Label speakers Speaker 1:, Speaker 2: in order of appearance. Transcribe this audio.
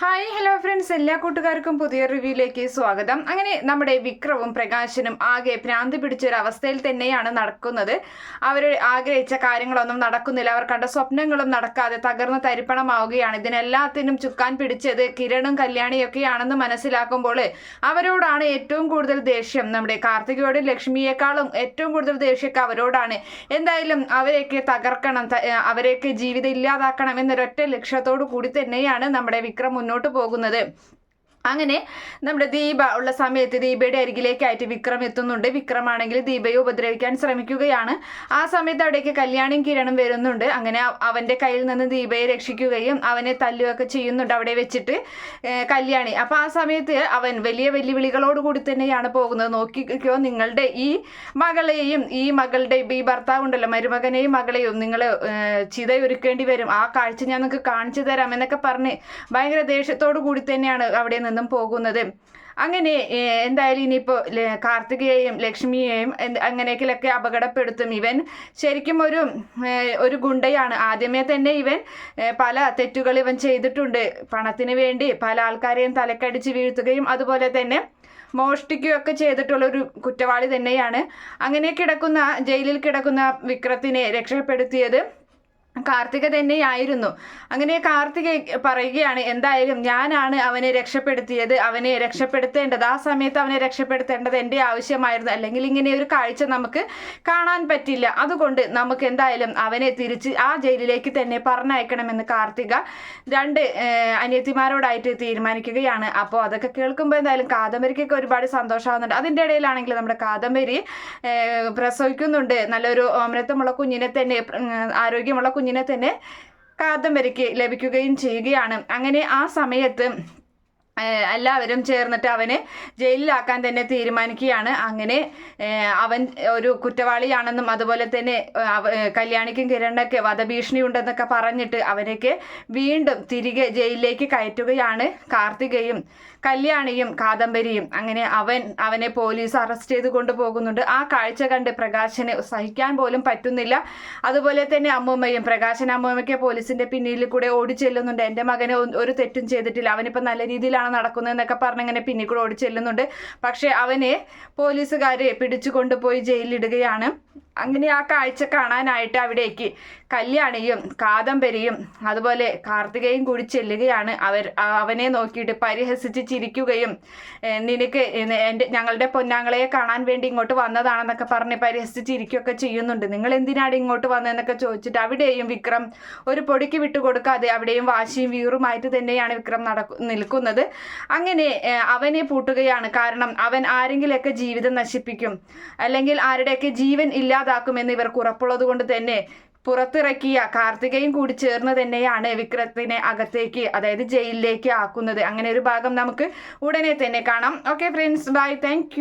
Speaker 1: Hi hello friends എല്ലാ കൂട്ടുകാർക്കും പുതിയ റിവ്യൂയിലേക്ക് സ്വാഗതം. അങ്ങനെ നമ്മുടെ വിക്രവും പ്രകാശനും ആകെ ഭ്രാന്തി പിടിച്ചൊരവസ്ഥയിൽ തന്നെയാണ് നടക്കുന്നത്. അവർ ആഗ്രഹിച്ച കാര്യങ്ങളൊന്നും നടക്കുന്നില്ല. അവർ കണ്ട സ്വപ്നങ്ങളും നടക്കാതെ തകർന്ന് തരിപ്പണമാവുകയാണ്. ഇതിനെല്ലാത്തിനും ചുക്കാൻ പിടിച്ചത് കിരണും കല്യാണിയൊക്കെയാണെന്ന് മനസ്സിലാക്കുമ്പോൾ അവരോടാണ് ഏറ്റവും കൂടുതൽ ദേഷ്യം. നമ്മുടെ കാർത്തികയോടും ലക്ഷ്മിയേക്കാളും ഏറ്റവും കൂടുതൽ ദേഷ്യമൊക്കെ അവരോടാണ്. എന്തായാലും അവരെയൊക്കെ തകർക്കണം അവരെയൊക്കെ ജീവിതം ഇല്ലാതാക്കണം എന്നൊരൊറ്റ ലക്ഷ്യത്തോടു കൂടി തന്നെയാണ് നമ്മുടെ വിക്രം മുന്നോട്ട് പോകുന്നത്. അങ്ങനെ നമ്മുടെ ദീപ ഉള്ള സമയത്ത് ദീപയുടെ അരികിലേക്കായിട്ട് വിക്രം എത്തുന്നുണ്ട്. വിക്രമാണെങ്കിൽ ദീപയെ ഉപദ്രവിക്കാൻ ശ്രമിക്കുകയാണ്. ആ സമയത്ത് അവിടേക്ക് കല്യാണിയും കിരണം വരുന്നുണ്ട്. അങ്ങനെ അവന്റെ കയ്യിൽ നിന്ന് ദീപയെ രക്ഷിക്കുകയും അവനെ തല്ലുകയൊക്കെ ചെയ്യുന്നുണ്ട് അവിടെ വെച്ചിട്ട് കല്യാണി. അപ്പം ആ സമയത്ത് അവൻ വലിയ വെല്ലുവിളികളോട് കൂടി തന്നെയാണ് പോകുന്നത്. നോക്കിക്കോ നിങ്ങളുടെ ഈ മകളെയും ഈ മകളുടെ ഈ ഭർത്താവ് ഉണ്ടല്ലോ മരുമകനെയും മകളെയും നിങ്ങൾ ചിതയൊരുക്കേണ്ടി വരും. ആ കാഴ്ച ഞാൻ നിങ്ങൾക്ക് കാണിച്ചു തരാം എന്നൊക്കെ പറഞ്ഞ് ഭയങ്കര ദേഷ്യത്തോടു കൂടി തന്നെയാണ് അവിടെ നിന്നും പോകുന്നത്. അങ്ങനെ എന്തായാലും ഇനിയിപ്പോൾ കാർത്തികയെയും ലക്ഷ്മിയെയും അങ്ങനെയൊക്കെ അപകടപ്പെടുത്തും ഇവൻ. ശരിക്കും ഒരു ഒരു ഗുണ്ടയാണ്. ആദ്യമേ തന്നെ ഇവൻ പല തെറ്റുകൾ ഇവൻ ചെയ്തിട്ടുണ്ട്. പണത്തിന് വേണ്ടി പല ആൾക്കാരെയും തലക്കടിച്ച് വീഴ്ത്തുകയും അതുപോലെ തന്നെ മോഷ്ടിക്കുകയൊക്കെ ചെയ്തിട്ടുള്ള ഒരു കുറ്റവാളി തന്നെയാണ്. അങ്ങനെ കിടക്കുന്ന ജയിലിൽ കിടക്കുന്ന വിക്രത്തിനെ രക്ഷപ്പെടുത്തിയത് കാർത്തിക തന്നെയായിരുന്നു. അങ്ങനെ കാർത്തിക പറയുകയാണ് എന്തായാലും ഞാനാണ് അവനെ രക്ഷപ്പെടുത്തിയത് അവനെ രക്ഷപ്പെടുത്തേണ്ടത്. ആ സമയത്ത് അവനെ രക്ഷപ്പെടുത്തേണ്ടത് എന്റെ ആവശ്യമായിരുന്നു. അല്ലെങ്കിൽ ഇങ്ങനെ ഒരു കാഴ്ച നമുക്ക് കാണാൻ പറ്റില്ല. അതുകൊണ്ട് നമുക്ക് എന്തായാലും അവനെ തിരിച്ച് ആ ജയിലിലേക്ക് തന്നെ പറഞ്ഞയക്കണമെന്ന് കാർത്തിക രണ്ട് അനിയത്തിമാരോടായിട്ട് തീരുമാനിക്കുകയാണ്. അപ്പോൾ അതൊക്കെ കേൾക്കുമ്പോൾ എന്തായാലും കാദംബരിക്കൊക്കെ ഒരുപാട് സന്തോഷമാകുന്നുണ്ട് അതിന്റെ ഇടയിലാണെങ്കിൽ നമ്മുടെ കാദംബരി പ്രസവിക്കുന്നുണ്ട്. നല്ലൊരു ഓമനത്വമുള്ള കുഞ്ഞിനെ തന്നെ ആരോഗ്യമുള്ള കുഞ്ഞിനെ തന്നെ കാദംബരിക്ക് ലഭിക്കുകയും ചെയ്യുകയാണ്. അങ്ങനെ ആ സമയത്ത് എല്ലാവരും ചേർന്നിട്ട് അവനെ ജയിലിലാക്കാൻ തന്നെ തീരുമാനിക്കുകയാണ്. അങ്ങനെ അവൻ ഒരു കുറ്റവാളിയാണെന്നും അതുപോലെ തന്നെ കല്യാണിക്കും കിരണിനൊക്കെ വധഭീഷണി ഉണ്ടെന്നൊക്കെ പറഞ്ഞിട്ട് അവരൊക്കെ വീണ്ടും തിരികെ ജയിലിലേക്ക് കയറ്റുകയാണ് കാർത്തികയും കല്യാണിയും കാദംബരിയും. അങ്ങനെ അവൻ അവനെ പോലീസ് അറസ്റ്റ് ചെയ്ത് കൊണ്ടുപോകുന്നുണ്ട്. ആ കാഴ്ച കണ്ട് പ്രകാശന് സഹിക്കാൻ പോലും പറ്റുന്നില്ല. അതുപോലെ തന്നെ അമ്മൂമ്മയും പ്രകാശൻ അമ്മൂമ്മയ്ക്ക് പോലീസിന്റെ പിന്നിൽ കൂടെ ഓടി ചെല്ലുന്നുണ്ട് എന്റെ മകനെ ഒരു തെറ്റും ചെയ്തിട്ടില്ല. അവനിപ്പോൾ നല്ല രീതിയിലാണ് നടക്കുന്നതെന്നൊക്കെ പറഞ്ഞ് ഇങ്ങനെ പിന്നിൽ കൂടെ ഓടി ചെല്ലുന്നുണ്ട്. പക്ഷേ അവനെ പോലീസുകാർ പിടിച്ചു കൊണ്ടുപോയി ജയിലിലിടുകയാണ്. അങ്ങനെ ആ കാഴ്ച കാണാനായിട്ട് അവിടേക്ക് കല്യാണിയും കാദംബരിയും അതുപോലെ കാർത്തികയും കൂടി ചെല്ലുകയാണ്. അവർ അവനെ നോക്കിയിട്ട് പരിഹസിച്ച് ചിരിക്കുകയും നിനക്ക് എന്റെ ഞങ്ങളുടെ പൊന്നാങ്ങളെ കാണാൻ വേണ്ടി ഇങ്ങോട്ട് വന്നതാണെന്നൊക്കെ പറഞ്ഞ് പരിഹസിച്ച് ചിരിക്കുകയൊക്കെ ചെയ്യുന്നുണ്ട്. നിങ്ങൾ എന്തിനാണ് ഇങ്ങോട്ട് വന്നതെന്നൊക്കെ ചോദിച്ചിട്ട് അവിടെയും വിക്രം ഒരു പൊടിക്ക് വിട്ടുകൊടുക്കാതെ അവിടെയും വാശിയും വീറുമായിട്ട് തന്നെയാണ് വിക്രം നടക്കു നിൽക്കുന്നത്. അങ്ങനെ അവനെ പൂട്ടുകയാണ്. കാരണം അവൻ ആരെങ്കിലുമൊക്കെ ജീവിതം നശിപ്പിക്കും. അല്ലെങ്കിൽ ആരുടെയൊക്കെ ജീവൻ ഇല്ലാതാക്കുമെന്ന് ഇവർക്ക് ഉറപ്പുള്ളത് കൊണ്ട് തന്നെ പുറത്തിറക്കിയ കാർത്തികയും കൂടി ചേർന്ന് തന്നെയാണ് വിക്രത്തിനെ അകത്തേക്ക് അതായത് ജയിലിലേക്ക് ആക്കുന്നത്. അങ്ങനെ ഒരു ഭാഗം നമുക്ക് ഉടനെ തന്നെ കാണാം. Okay friends bye thank